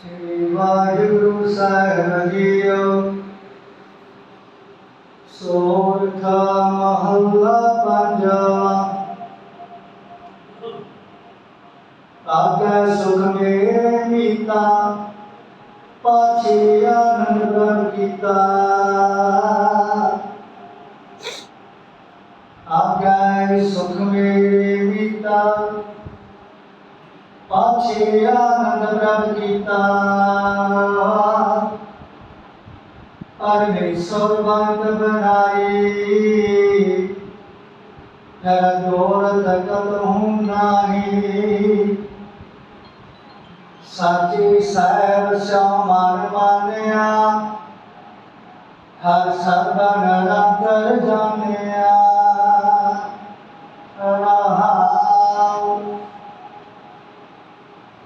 ਸ੍ਰੀ ਵਾਹਿਗੁਰੂ ਸਾਹਿਬ JIO. ਸੋਰਠਾ ਮਹੱਲਾ ਪੰਜਵਾ। ਆਗੇ ਸੁਖ ਮੇਰੇ ਮੀਤਾ, ਪਾਛੇ ਆਨੰਦ ਗਨ ਕੀਤਾ। ਆਗੇ ਸੁਖ ਮੇਰੇ ਮੀਤਾ, ਪਾਛੇ ਆਨੰਦ ਪ੍ਰਭ ਕੀਤਾ। ਪਰਮੇਸ਼ਰ ਬੰਦ ਬਣਾਈ। ਨਰ ਦੋਰ ਤਕਤ ਹੂੰ ਨਾਹੀ। ਸਾਚੇ ਸਾਹਿਬ ਸਮਾਨ ਮਾਨਿਆ। ਹਰ ਸਰਬਨ ਰੰਤਰ